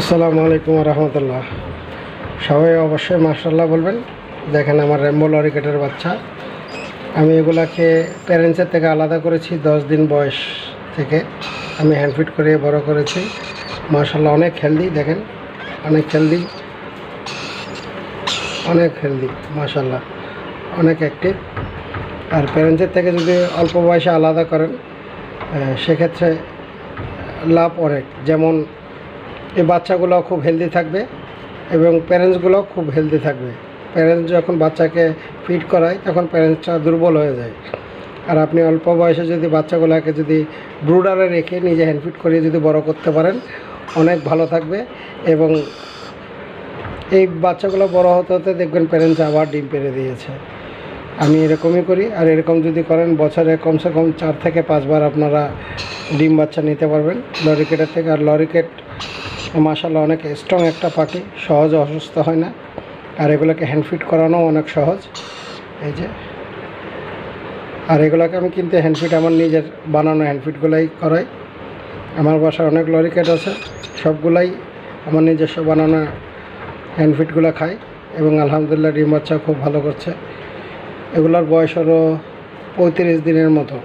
আসসালামু আলাইকুম রহমতুল্লাহ। সবাই অবশ্যই মার্শাল্লাহ বলবেন। দেখেন আমার র্যাম্বো লরিকেটের বাচ্চা। আমি এগুলাকে প্যারেন্টসের থেকে আলাদা করেছি, দশ দিন বয়স থেকে। আমি হ্যান্ডফিট করে বড় করেছি। মার্শাল্লাহ অনেক হেলদি দেখেন। অনেক হেলদি অনেক হেলদি মার্শাল্লাহ অনেক অ্যাক্টিভ আর প্যারেন্টসের থেকে যদি অল্প বয়সে আলাদা করেন সেক্ষেত্রে লাভ অনেক। যেমন এই বাচ্চাগুলো খুব হেলদি থাকবে এবং প্যারেন্টসগুলো খুব হেলদি থাকবে। প্যারেন্টস যখন বাচ্চাকে ফিট করায়, তখন প্যারেন্টসটা দুর্বল হয়ে যায়। আর আপনি অল্প বয়সে যদি বাচ্চাগুলোকে যদি ব্রুডারে রেখে নিজে হ্যান্ডফিট করিয়ে যদি বড় করতে পারেন, অনেক ভালো থাকবে এবং এই বাচ্চাগুলো বড় হতে হতে দেখবেন প্যারেন্টস আবার ডিম পেরে দিয়েছে। আমি এরকমই করি, আর এরকম যদি করেন, বছরে কমসে কম চার থেকে পাঁচবার আপনারা ডিম বাচ্চা নিতে পারবেন। লরিকেটের থেকে, আর লরিকেট মাসাল্লাহ অনেক স্ট্রং একটা পাখি সহজে অসুস্থ হয় না। আর এগুলোকে হ্যান্ডফিট করানো অনেক সহজ। এই যে। আর এগুলোকে আমি কিন্তু হ্যান্ডফিট আমার নিজের বানানো হ্যান্ডফিটগুলাই করাই। আমার বাসায় অনেক লরিকেট আছে, সবগুলাই আমার নিজস্ব বানানো হ্যান্ডফিটগুলো খাই এবং আলহামদুলিল্লাহ ডিম বাচ্চা খুব ভালো করছে। এগুলোর বয়স হলো পঁয়ত্রিশ দিনের মতো।